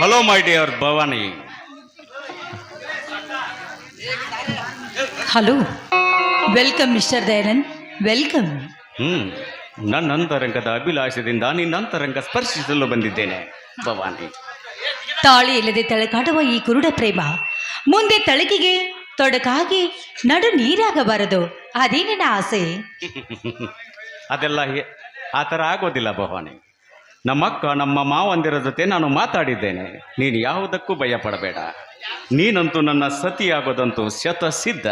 Hello my dear Bhavani hello welcome mister Dayanand welcome hmm. ನನ್ನ ಅಂತರಂಗದ ಅಭಿಲಾಷದಿಂದ ನಿನ್ನ ಅಂತರಂಗ ಸ್ಪರ್ಶಿಸಲು ಬಂದಿದ್ದೇನೆ ಭವಾನಿ. ತಾಳಿ ಇಲ್ಲದೆ ತಳಕಾಡುವ ಈ ಕುರುಡ ಪ್ರೇಮ ಮುಂದೆ ತಳಕಿಗೆ ತೊಡಕಾಗಿ ನಡು ನೀರಾಗಬಾರದು. ಅದೇ ನನ್ನ ಆಸೆ. ಅದೆಲ್ಲ ಆ ಥರ ಆಗೋದಿಲ್ಲ ಭವಾನಿ. ನಮ್ಮಕ್ಕ ನಮ್ಮ ಮಾವಂದಿರ ಜೊತೆ ನಾನು ಮಾತಾಡಿದ್ದೇನೆ. ನೀನು ಯಾವುದಕ್ಕೂ ಭಯ ಪಡಬೇಡ ನೀನಂತೂ ನನ್ನ ಸತಿಯಾಗೋದಂತೂ ಶತಸಿದ್ಧ.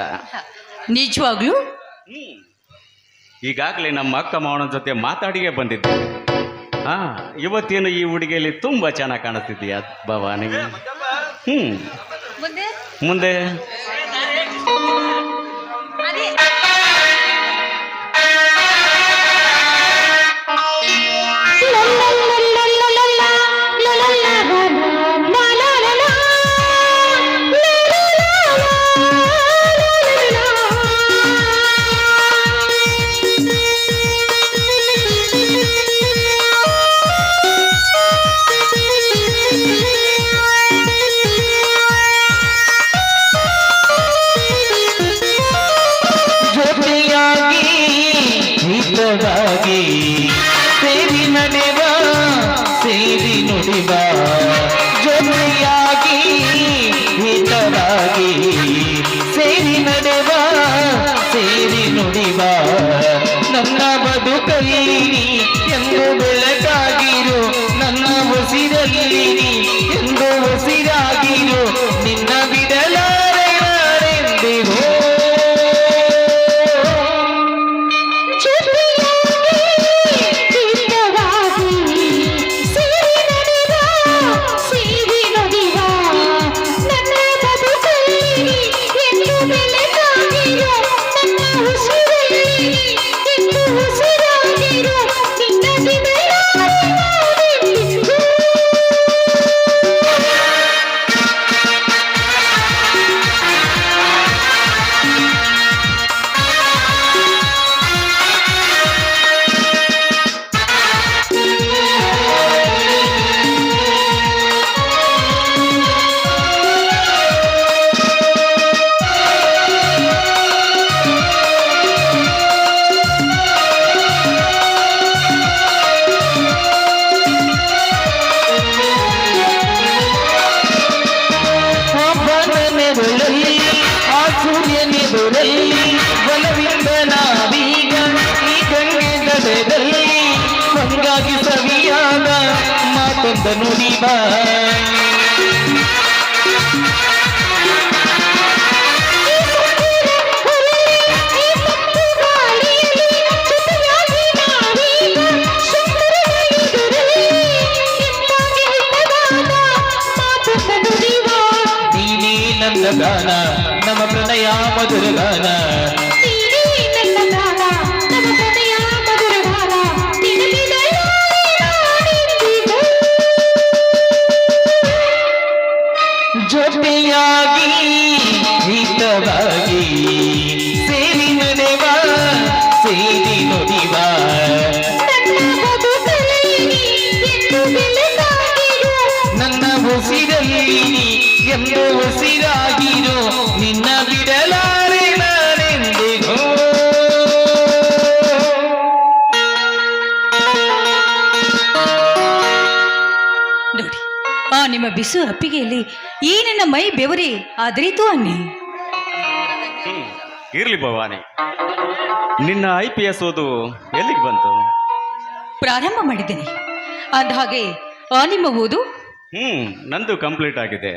ನಿಜವಾಗ್ಲೂ? ಈಗಾಗಲೇ ನಮ್ಮ ಅಕ್ಕ ಮಾವನ ಜೊತೆ ಮಾತಾಡಿಯೇ ಬಂದಿದ್ದೆ. ಹಾ ಇವತ್ತೇನು ಈ ಹುಡುಗಿಯಲ್ಲಿ ತುಂಬ ಚೆನ್ನಾಗಿ ಕಾಣಿಸ್ತಿದ್ದೀಯ ಭವಾನಿ? ಹ್ಮ್. ಮುಂದೆ? ನನ್ನ ಗಾನ ನಮ್ಮ ಪ್ರಣಯ ಮಧುರ ಗಾನ. ಬಿಸು ಅಪ್ಪಿಗೆಯಲ್ಲಿ ಈ ನನ್ನ ಮೈ ಬೆವರಿ ಆದ್ರೀತು ಅನ್ನಿ. ಇರ್ಲಿ ಭವಾನಿ. ನಿನ್ನ ಐ ಪಿ ಎಸ್ ಓದು ಎಲ್ಲಿಗೆ ಬಂತು? ಪ್ರಾರಂಭ ಮಾಡಿದ್ದೇನೆ. ಅಂದ ಹಾಗೆ ಆ ನಿಮ್ಮ ಓದು? ಹ್ಮ್ ನಂದು ಕಂಪ್ಲೀಟ್ ಆಗಿದೆ.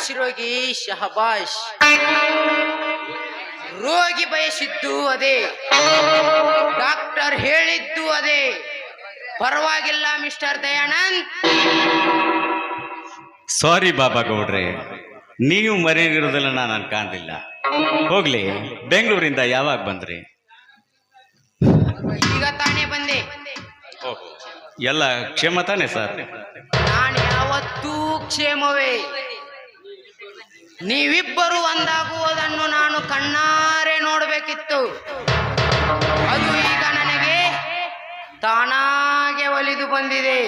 ಶಹಬಾಷ್ ರೋಗಿ ಶಹಬಾಷ್. ರೋಗಿ ಬಯಸಿದ್ದು ಅದೇ. ಡಾಕ್ಟರ್ ಹೇಳಿದ್ದು ಅದೇ. ಪರವಾಗಿಲ್ಲ ಮಿಸ್ಟರ್ ದಯಾನಂದ್. ಸಾರಿ ಬಾಬಾ ಗೌಡ್ರೆ. ನೀವು ಮರೆಯಿರೋದಲ್ಲ ನಾನು ಕಾಣಲಿಲ್ಲ ಹೋಗ್ಲಿ ಬೆಂಗಳೂರಿಂದ ಯಾವಾಗ ಬಂದ್ರಿ? ಈಗ ತಾನೇ ಬಂದೆ. ಎಲ್ಲ ಕ್ಷೇಮ ತಾನೆ ಸರ್? ನಾನು ಯಾವತ್ತೂ ಕ್ಷೇಮವೇ. ನೀವಿಬ್ಬರು ಒಂದಾಗುವುದನ್ನು ನಾನು ಕಣ್ಣಾರೆ ನೋಡಬೇಕಿತ್ತು. ಅದು ಈಗ ನನಗೆ ತಾನಾಗೆ ಒಲಿದು ಬಂದಿದೆ.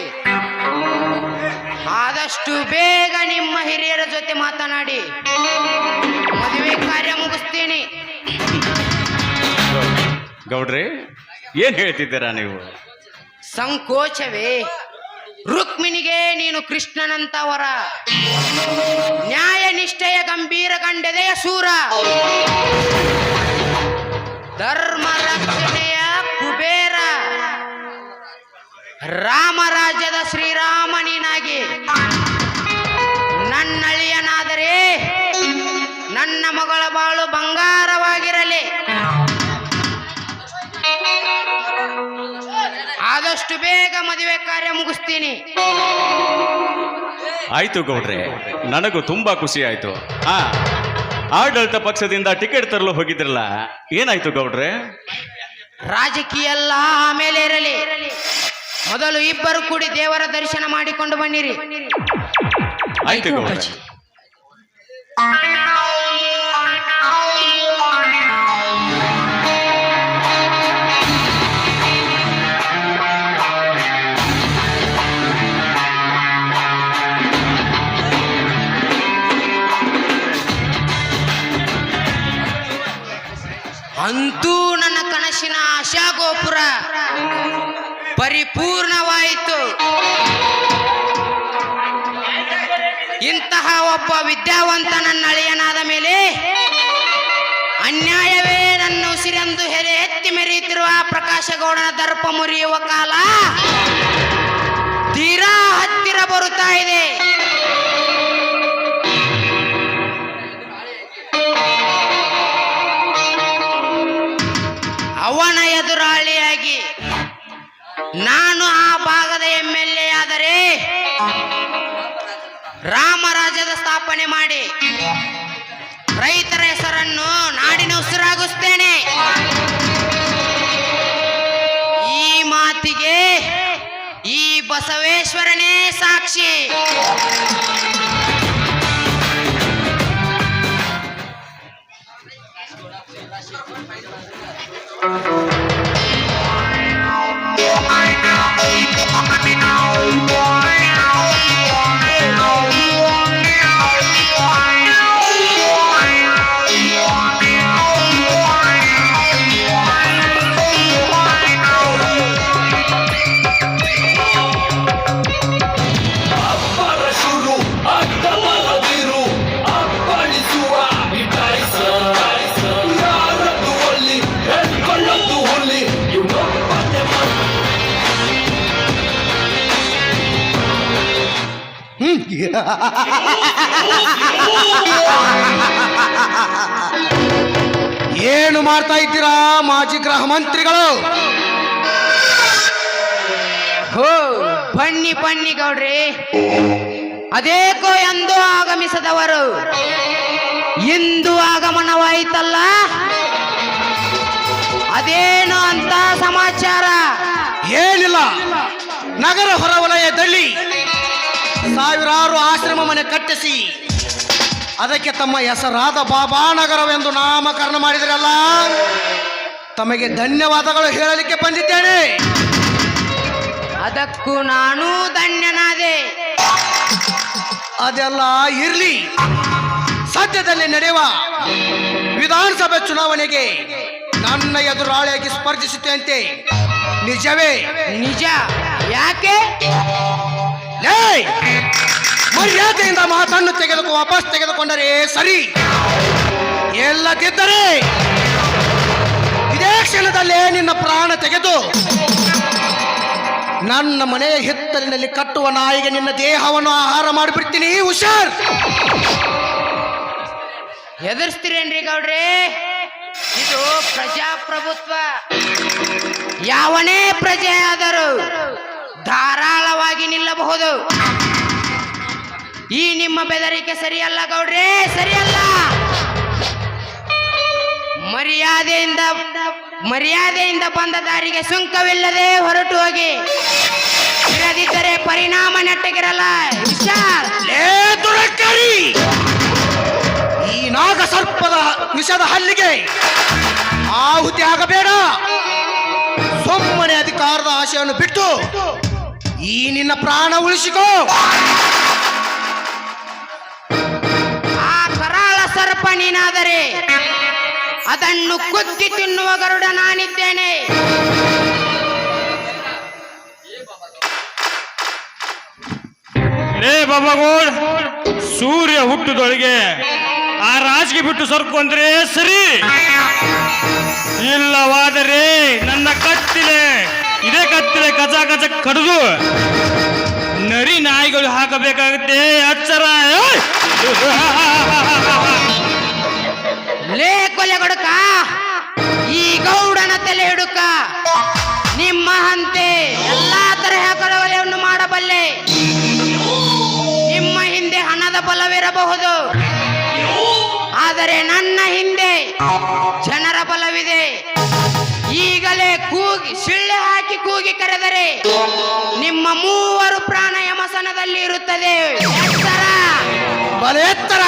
ಆದಷ್ಟು ಬೇಗ ನಿಮ್ಮ ಹಿರಿಯರ ಜೊತೆ ಮಾತನಾಡಿ. ಮದುವೆ ಕಾರ್ಯ ಮುಗಿಸ್ತೀನಿ. ಗೌಡ್ರಿ ಏನ್ ಹೇಳ್ತಿದ್ದೀರಾ ನೀವು? ಸಂಕೋಚವೇ? ರುಕ್ಮಿಣಿಗೆ ನೀನು ಕೃಷ್ಣನಂತವರ. ನ್ಯಾಯ ನಿಷ್ಠೆಯ ಗಂಭೀರ ಗಂಡದೆಯ ಸೂರ. ಧರ್ಮ ರಕ್ಷಣೆಯ ಕುಬೇರ. ರಾಮರಾಜ್ಯದ ಶ್ರೀರಾಮ ನೀನಾಗಿ ಆದಷ್ಟು ಬೇಗ ಮದುವೆ ಕಾರ್ಯ ಮುಗಿಸ್ತೀನಿ. ಆಯ್ತು ಗೌಡ್ರೆ ನನಗೂ ತುಂಬಾ ಖುಷಿ ಆಯ್ತು. ಹಾ ಆಡಳಿತ ಪಕ್ಷದಿಂದ ಟಿಕೆಟ್ ತರಲು ಹೋಗಿದ್ರಲ್ಲ ಏನಾಯ್ತು ಗೌಡ್ರೆ? ರಾಜಕೀಯ ಎಲ್ಲ ಆಮೇಲೆ ಇರಲಿ. ಮೊದಲು ಇಬ್ಬರು ಕೂಡಿ ದೇವರ ದರ್ಶನ ಮಾಡಿಕೊಂಡು ಬನ್ನಿರಿ. ಆಯ್ತು ಗೌಡ್ರೆ. ಅಂತೂ ನನ್ನ ಕನಸಿನ ಆಶಾ ಗೋಪುರ ಪರಿಪೂರ್ಣವಾಯಿತು. ಇಂತಹ ಒಬ್ಬ ವಿದ್ಯಾವಂತ ನನ್ನ ಅಳಿಯನಾದ ಮೇಲೆ ಅನ್ಯಾಯವೇ ನನ್ನ ಉಸಿರೆಂದು ಹೆರೆ ಎತ್ತಿ ಮೆರೆಯುತ್ತಿರುವ ಪ್ರಕಾಶಗೌಡನ ದರ್ಪ ಮುರಿಯುವ ಕಾಲ ತೀರಾ ಹತ್ತಿರ ಬರುತ್ತಾ ಇದೆ. ನಾನು ಆ ಭಾಗದ ಎಂ ಎಲ್ ಎ ಆದರೆ ರಾಮರಾಜ್ಯದ ಸ್ಥಾಪನೆ ಮಾಡಿ ರೈತರ ಹೆಸರನ್ನು ನಾಡಿನ ಉಸಿರಾಗಿಸ್ತೇನೆ ಈ ಮಾತಿಗೆ ಈ ಬಸವೇಶ್ವರನೇ ಸಾಕ್ಷಿ. ಏನು ಮಾಡ್ತಾ ಇದ್ದೀರಾ ಮಾಜಿ ಗೃಹ ಮಂತ್ರಿಗಳು? ಹೋ ಬನ್ನಿ ಬನ್ನಿ ಗೌಡ್ರಿ. ಅದೇಕೋ ಎಂದು ಆಗಮಿಸದವರು. ಇಂದು ಆಗಮನವಾಯಿತಲ್ಲ? ಅದೇನು ಅಂತ ಸಮಾಚಾರ? ಏನಿಲ್ಲ. ನಗರ ಹೊರವಲಯದಲ್ಲಿ ಸಾವಿರಾರು ಆಶ್ರಮ ಮನೆ ಕಟ್ಟಿಸಿ ಅದಕ್ಕೆ ತಮ್ಮ ಹೆಸರಾದ ಬಾಬಾನಗರವೆಂದು ನಾಮಕರಣ ಮಾಡಿದರಲ್ಲ ತಮಗೆ ಧನ್ಯವಾದಗಳು ಹೇಳಲಿಕ್ಕೆ ಬಂದಿದ್ದೇನೆ. ಅದಕ್ಕೂ ನಾನು ಧನ್ಯನಾದೆ. ಅದೆಲ್ಲ ಇರ್ಲಿ. ಸದ್ಯದಲ್ಲಿ ನಡೆಯುವ ವಿಧಾನಸಭೆ ಚುನಾವಣೆಗೆ ನನ್ನ ಎದುರಾಳಿಯಾಗಿ ಸ್ಪರ್ಧಿಸುತ್ತಂತೆ ನಿಜವೇ? ನಿಜ. ಯಾಕೆ? ಮರ್ಯಾದೆಯಿಂದ ಮಾತನ್ನು ತೆಗೆದುಕೊ, ವಾಪಸ್ ತೆಗೆದುಕೊಂಡರೆ ಸರಿ. ಎಲ್ಲದಿದ್ದರೆ ಇದೇ ಕ್ಷಣದಲ್ಲೇ ನಿನ್ನ ಪ್ರಾಣ ತೆಗೆದು ನನ್ನ ಮನೆಯ ಹಿತ್ತಲಿನಲ್ಲಿ ಕಟ್ಟುವ ನಾಯಿಗೆ ನಿನ್ನ ದೇಹವನ್ನು ಆಹಾರ ಮಾಡಿಬಿಡ್ತೀನಿ, ಹುಷಾರ್. ಎದುರಿಸ್ತೀರೇನ್ರಿ ಗೌಡ್ರಿ? ಇದು ಪ್ರಜಾಪ್ರಭುತ್ವ. ಯಾವನೇ ಪ್ರಜೆ ಆದರೂ ಧಾರಾಳವಾಗಿ ನಿಲ್ಲಬಹುದು. ಈ ನಿಮ್ಮ ಬೆದರಿಕೆ ಸರಿಯಲ್ಲ ಗೌಡ್ರೆ, ಸರಿಯಲ್ಲ. ಮರ್ಯಾದೆಯಿಂದ ಮರ್ಯಾದೆಯಿಂದ ಬಂದ ದಾರಿಗೆ ಸುಂಕವಿಲ್ಲದೆ ಹೊರಟು ಹೋಗಿ. ಇರದಿದ್ದರೆ ಪರಿಣಾಮ ನೆಟ್ಟಗಿರಲ್ಲ. ಈ ನಾಗ ಸರ್ಪದ ವಿಷದ ಹಲ್ಲಿಗೆ ಆಹುತಿ ಆಗಬೇಡ ಸುಮ್ಮನೆ ಅಧಿಕಾರದ ಆಶೆಯನ್ನು ಬಿಟ್ಟು ಈ ನಿನ್ನ ಪ್ರಾಣ ಉಳಿಸಿಕೋ. ಆ ಕರಾಳ ಸರ್ಪ ನೀನಾದರೆ ಅದನ್ನು ಕುತ್ತಿ ತಿನ್ನುವ ಗರುಡ ನಾನಿದ್ದೇನೆ. ಲೇ ಬಾಬಾಗೋಳ್ ಸೂರ್ಯ ಹುಟ್ಟುದೊಳಗೆ ಆ ರಾಜಿಗೆ ಬಿಟ್ಟು ಸರ್ಕೊಂಡ್ರೆ ಸರಿ. ಇಲ್ಲವಾದರೆ ನನ್ನ ಕತ್ತಿಲೆ ಇದೇ ಕತ್ತಲೆ ಕಚ ಕಚ ಕಡಿದು ನರಿ ನಾಯಿಗಳು ಹಾಕಬೇಕಾಗುತ್ತೆ, ಅಚ್ಚರ! ಲೇ ಕೊಲೆ ಕೊಡಕ ಈ ಗೌಡನ ತಲೆ ಹಿಡುಕ. ನಿಮ್ಮ ಹಂತೆ ಎಲ್ಲಾ ತರಹ ಕಳವಳೆಯನ್ನು ಮಾಡಬಲ್ಲೆ. ನಿಮ್ಮ ಹಿಂದೆ ಹಣದ ಬಲವಿರಬಹುದು. ಆದರೆ ನನ್ನ ಹಿಂದೆ ಜನರ ಕರೆದರೆ ನಿಮ್ಮ ಮೂವರು ಪ್ರಾಣ ಯಮಸನದಲ್ಲಿ ಇರುತ್ತದೆ. ಎತ್ತರ.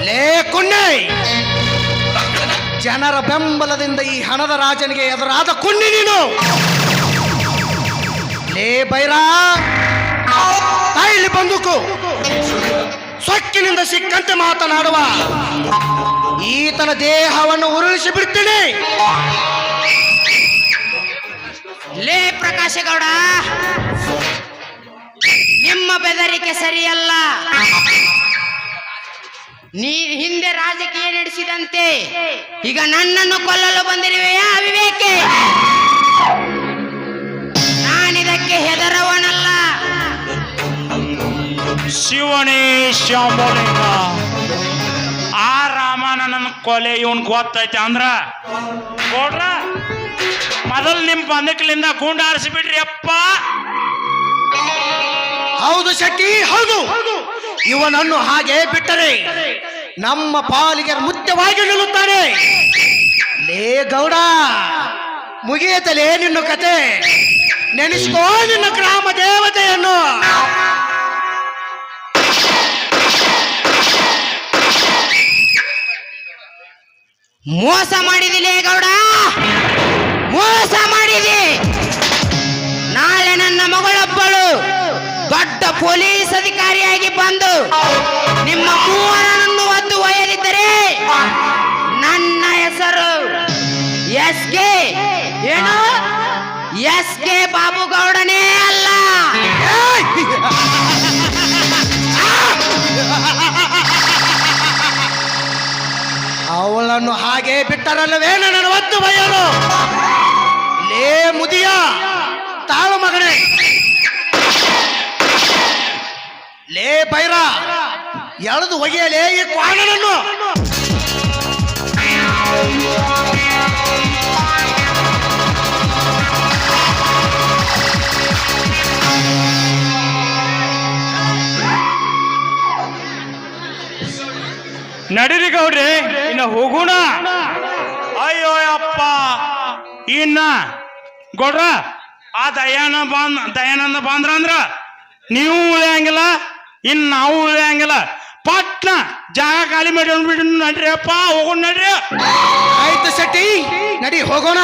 ಲೇ ಜನರ ಬೆಂಬಲದಿಂದ ಈ ಹಣದ ರಾಜನಿಗೆ ಎದುರಾದ ಕುಣ್ಣಿ ನೀನು. ಲೇ ಬೈರಾ. ಬಂದೂಕು. ಸೊಕ್ಕಿನಿಂದ ಸಿಕ್ಕಂತೆ ಮಾತನಾಡುವ. ಈತನ ದೇಹವನ್ನು ಉರುಳಿಸಿ ಬಿಡ್ತೀನಿ. ಲೇ ಪ್ರಕಾಶಗೌಡ ನಿಮ್ಮ ಬೆದರಿಕೆ ಸರಿಯಲ್ಲ. ನೀ ಹಿಂದೆ ರಾಜಕೀಯ ನಡೆಸಿದಂತೆ ಈಗ ನನ್ನನ್ನು ಕೊಲ್ಲಲು ಬಂದಿರುವೆಯಾ ಅವಿವೇಕೆ? ನಾನಿದಕ್ಕೆ ಹೆದರವನಲ್ಲ ಶಿವನೇ ಶಾಂಬೋಲಿಂಗ ಆ ರಾಮನನ್ನ ಕೊಲೆ ಇವನ್ ಗೊತ್ತೈತೆ ಅಂದ್ರ? ಕೊಡ್ರ? ಮೊದಲು ನಿಮ್ ಬಂದಕ್ಲಿಂದ ಗುಂಡ ಆರಿಸಿಬಿಡ್ರಿ ಅಪ್ಪ. ಹೌದು ಶೆಟ್ಟಿ ಹೌದು. ಇವನನ್ನು ಹಾಗೆ ಬಿಟ್ಟರೆ ನಮ್ಮ ಪಾಲಿಗೆ ಮುಖ್ಯವಾಗಿ ನಿಲ್ಲುತ್ತಾನೆ. ಲೇ ಗೌಡ, ಮುಗಿಯತಲೇ ನಿನ್ನ ಕತೆ. ನೆನೆಸ್ಕೋ ನಿನ್ನ ಗ್ರಾಮ ದೇವತೆಯನ್ನು. ಮೋಸ ಮಾಡಿದಿಲೇ ಗೌಡ? ಮೋಸ ಮಾಡಿದಿ? ನಾಳೆ ನನ್ನ ಮಗಳೊಬ್ಬಳು ದೊಡ್ಡ ಪೊಲೀಸ್ ಅಧಿಕಾರಿಯಾಗಿ ಬಂದು ನಿಮ್ಮ ಮೂವರನ್ನು ಒದ್ದು ಒಯ್ಯದಿದ್ದರೆ ನನ್ನ ಹೆಸರು ಎಸ್ ಕೆ. ಏನು? ಎಸ್ ಕೆ ಬಾಬು ಗೌಡನೇ ಅಲ್ಲ ಅವಳನ್ನು ಹಾಗೆ ಬಿಟ್ಟರಲ್ಲವೇ ನನ್ನ ಒತ್ತು ಬಯ್ಯರು ಲೇ ಮುದಿಯ, ತಾಳು ಮಗನೇ. ಲೇ ಬೈರ, ಎಳೆದು ಒಗೆಯಲೇ ಈ ಕ್ವಾಣನನ್ನು. ನಡೀರಿ ಗೌಡ್ರಿ. ಇನ್ನ ಹೋಗೋಣ. ಅಯ್ಯೋ ಅಪ್ಪ. ಇನ್ನ ಗೌಡ್ರ, ಆ ದಯಾನ ಬಾಂದ್, ದಯಾನಂದ ಬಾಂದ್ರ ಅಂದ್ರ ನೀವು ಉಳಿಯಂಗಿಲ್ಲ, ಇನ್ ನಾವು ಉಳಿಯಂಗಿಲ್ಲ. ಪಟ್ನ ಜಾಗ ಖಾಲಿ ಮಾಡಿ ಅಂದ್ಬಿಟ್ಟು ನಡ್ರಿ ಅಪ್ಪ, ಹೋಗೋಣ ನಡ್ರಿ. ಆಯ್ತು ಶೆಟ್ಟಿ, ನಡಿ ಹೋಗೋಣ.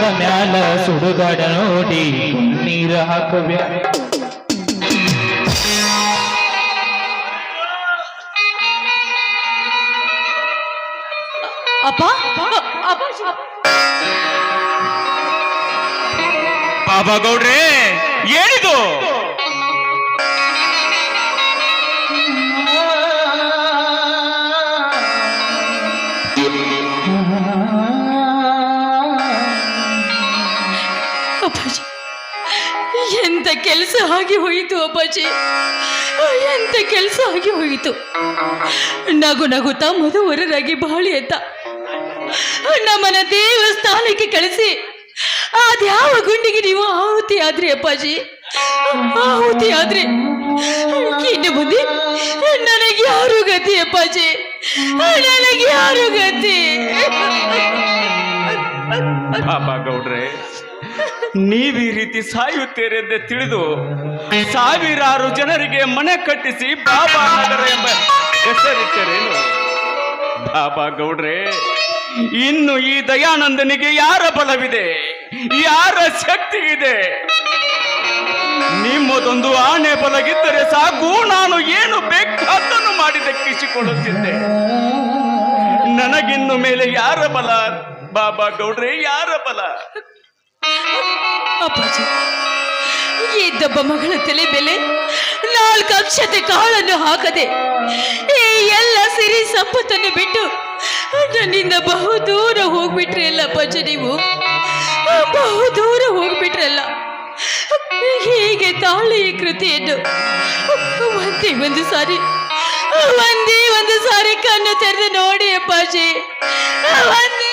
ಸತ್ತ ಮ್ಯಾಲ ಸುಡುಗಾಡ ನೋಡಿ ನೀರ ಹಾಕಬ್ಯಾ ಅಪ್ಪ ಬಾಬಾ ಗೌಡ್ರೆ ಏನಿದು? ಆಗಿ ಹೋಯಿತು ಅಪ್ಪಾಜಿ. ಎಂತ ಕೆಲಸ ಆಗಿ ಹೋಯಿತು. ನಗು ನಗುತ್ತಾ ಮಧುವರರಾಗಿ ಬಾಳಿ ಅಂತ ನಮ್ಮನ ದೇವಸ್ಥಾನಕ್ಕೆ ಕಳಿಸಿ. ಅದ್ಯಾವ ಗುಂಡಿಗೆ ನೀವು ಆಹುತಿ ಆದ್ರಿ ಅಪ್ಪಾಜಿ? ಆಹುತಿ ಆದ್ರಿ ಇನ್ನು ಮುಂದೆ ನನಗೆ ಯಾರು ಗತಿ ಅಪ್ಪಾಜಿ. ನನಗೆ ಯಾರು ಗತಿ ಪಾಪ ಗೌಡ್ರೆ ನೀವು ಈ ರೀತಿ ಸಾಯುತ್ತೀರೆಂದೇ ತಿಳಿದು ಸಾವಿರಾರು ಜನರಿಗೆ ಮನೆ ಕಟ್ಟಿಸಿ ಬಾಬಾ ನಗರ ಎಂಬ ಹೆಸರಿಟ್ಟರೇನು? ಬಾಬಾ ಗೌಡ್ರೆ, ಇನ್ನು ಈ ದಯಾನಂದನಿಗೆ ಯಾರ ಬಲವಿದೆ? ಯಾರ ಶಕ್ತಿ ಇದೆ? ನಿಮ್ಮದೊಂದು ಆಣೆ ಬಲಗಿದ್ದರೆ ಸಾಕು, ನಾನು ಏನು ಬೇಕಾದನ್ನು ಮಾಡಿ ದಕ್ಕಿಸಿಕೊಳ್ಳುತ್ತಿದ್ದೆ ನನಗಿನ್ನು ಮೇಲೆ ಯಾರ ಬಲ? ಬಾಬಾ ಗೌಡ್ರೆ, ಯಾರ ಬಲ? ಅಪ್ಪಾಜಿ, ಈ ದಬ್ಬ ಮಗಳ ತಲೆ ಬೆಲೆ ನಾಲ್ಕು ಅಕ್ಷತೆ ಕಾಳನ್ನು ಹಾಕದೆ ಈ ಎಲ್ಲ ಸಿರಿ ಸಂಪತ್ತನ್ನು ಬಿಟ್ಟು ನನ್ನಿಂದ ಬಹು ದೂರ ಹೋಗ್ಬಿಟ್ರಿ ಅಲ್ಲ ಅಪ್ಪಾಜಿ ನೀವು? ಬಹು ದೂರ ಹೋಗ್ಬಿಟ್ರಲ್ಲ ಹೀಗೆ ತಾಳಿ ಈ ಕೃತಿಯನ್ನು ಒಂದೇ ಒಂದು ಸಾರಿ, ಒಂದೇ ಒಂದು ಸಾರಿ ಕಣ್ಣು ತೆರೆದು ನೋಡಿ ಅಪ್ಪಾಜಿ. ಒಂದೇ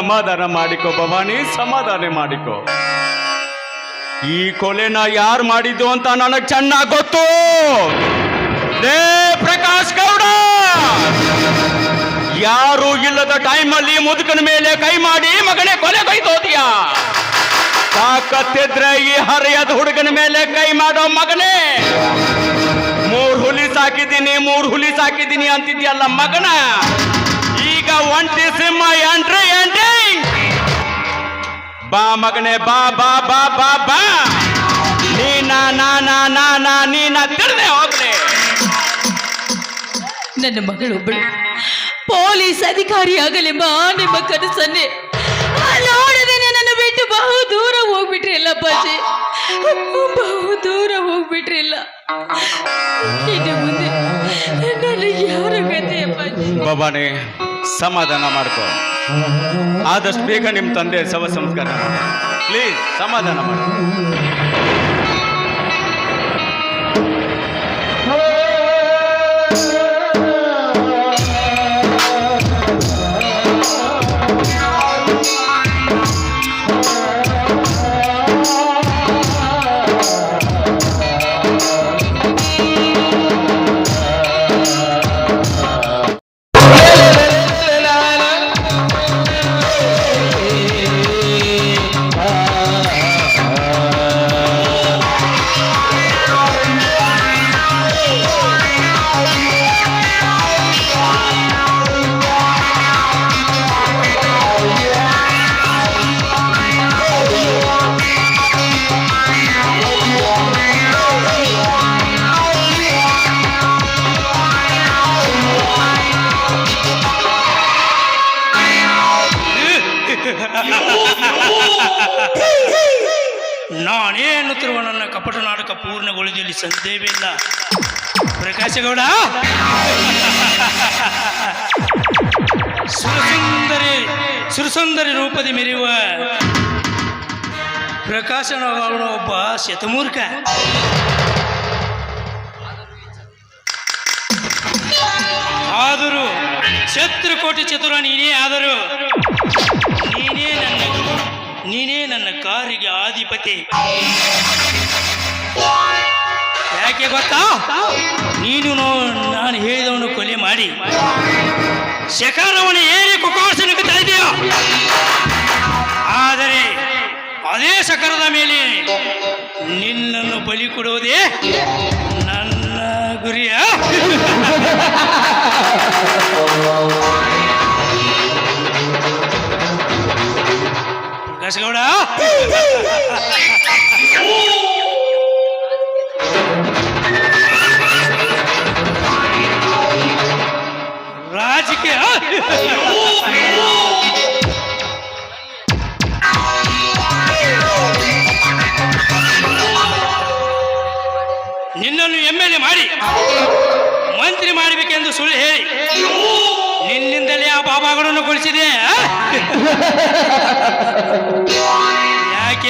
ಸಮಾಧಾನ ಮಾಡಿಕೋ ಭವಾನಿ, ಸಮಾಧಾನ ಮಾಡಿಕೋ. ಈ ಕೊಲೆನ ಯಾರು ಮಾಡಿದ್ದು ಅಂತ ನನಗೆ ಚೆನ್ನಾಗಿ ಗೊತ್ತು. ಲೇ ಪ್ರಕಾಶ್ ಗೌಡ! ಯಾರು ಇಲ್ಲದ ಟೈಮಲ್ಲಿ ಮುದುಕನ ಮೇಲೆ ಕೈ ಮಾಡಿ, ಮಗನೇ ಕೊಲೆ ಕೊಯ್ದೋದಿಯಾ ತಾಕತ್ತಿದ್ರೆ ಈ ಹರಿಯದ ಹುಡುಗನ ಮೇಲೆ ಕೈ ಮಾಡೋ ಮಗನೇ. ಮೂರ್ ಹುಲಿ ಸಾಕಿದ್ದೀನಿ, ಮೂರ್ ಹುಲಿ ಸಾಕಿದ್ದೀನಿ ಅಂತಿದ್ಯಲ್ಲ ಮಗನ. ಈಗ ಒಂಟಿ ಸಿಂಹ ಎಂಟ್ರಿ ಎಂಟ್ರಿ ಬಾ ಮಗನೇ ಬಾ ಬಾ ಬಾ ಬಾ ಬಾ. ನೀನ ನಾ ನಾನ ನೀನ ತಿಳಿದೆ ಹೋಗ್ಲಿ. ನನ್ನ ಮಗಳೊಬ್ಬಳು ಪೊಲೀಸ್ ಅಧಿಕಾರಿ ಆಗಲೆಂಬ ನಿಮ್ಮ ಕನಸನ್ನೇ. ನೋಡದೇನೆ ನನ್ನ ಬಿಟ್ಟು ಬಹು ದೂರ ಹೋಗ್ಬಿಟ್ರಿಲ್ಲ ಅಪ್ಪಾಜಿ. ಬಹು ದೂರ ಹೋಗ್ಬಿಟ್ರಿಲ್ಲ ಇನ್ನು ಮುಂದೆ ನನಗೆ ಯಾರು ಗತಿ ಅಪ್ಪಾಜಿ? ಬಾಬಾನೆ ಸಮಾಧಾನ ಮಾಡ್ಕೋ. ಆದಷ್ಟು ಬೇಗ ನಿಮ್ಮ ತಂದೆ ಶವ ಸಂಸ್ಕಾರ ಪ್ಲೀಸ್ ಸಮಾಧಾನ ಮಾಡ್ಕೋ ಸುರಸುಂದರಿ ರೂಪದಿ ಮೆರೆಯುವ ಪ್ರಕಾಶನ ಒಬ್ಬ ಶತಮೂರ್ಖ. ಆದರೂ ಛತ್ರಕೋಟಿ ಚತುರ ನೀನೇ ಆದರೂ ನೀನೇ ನನ್ನ ನೀನೇ ನನ್ನ ಕಾರಿಗೆ ಆಧಿಪತಿ. ಯಾಕೆ ಗೊತ್ತಾ? ನೀನು ನಾನು ಹೇಳಿದವನು ಕೊಲೆ ಮಾಡಿ. ಶಕಾರವನ್ನು ಏರಿ ಕುಕಾಸನಕ್ಕೆ ಇದೆಯೋ? ಆದರೆ ಅದೇ ಸಕರದ ಮೇಲೆ ನಿನ್ನನ್ನು ಬಲಿ ಕೊಡುವುದೇ ನನ್ನ ಗುರಿಯ?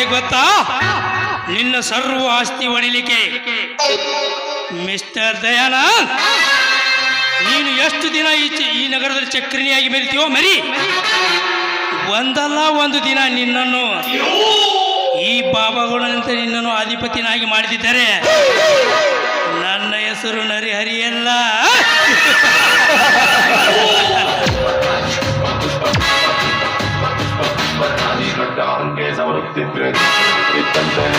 ಯಾಕೆ ಗೊತ್ತಾ? ನಿನ್ನ ಸರ್ವ ಆಸ್ತಿ ಹೊಡಿಲಿಕ್ಕೆ ಮಿಸ್ಟರ್ ದಯಾನಂದ್, ನೀನು ಎಷ್ಟು ದಿನ ಈ ಈ ನಗರದಲ್ಲಿ ಚಕ್ರಿಣಿಯಾಗಿ ಮೆರಿತೀವೋ ಮರಿ? ಒಂದಲ್ಲ ಒಂದು ದಿನ ನಿನ್ನನ್ನು, ಈ ಬಾಬಾಗಳಂತ ನಿನ್ನನ್ನು ಅಧಿಪತಿನಾಗಿ ಮಾಡಿದ್ದಾರೆ ನನ್ನ ಹೆಸರು ನರಿಹರಿಯಲ್ಲ. Jahren Gläser und den Blöd. Mit dem Bell,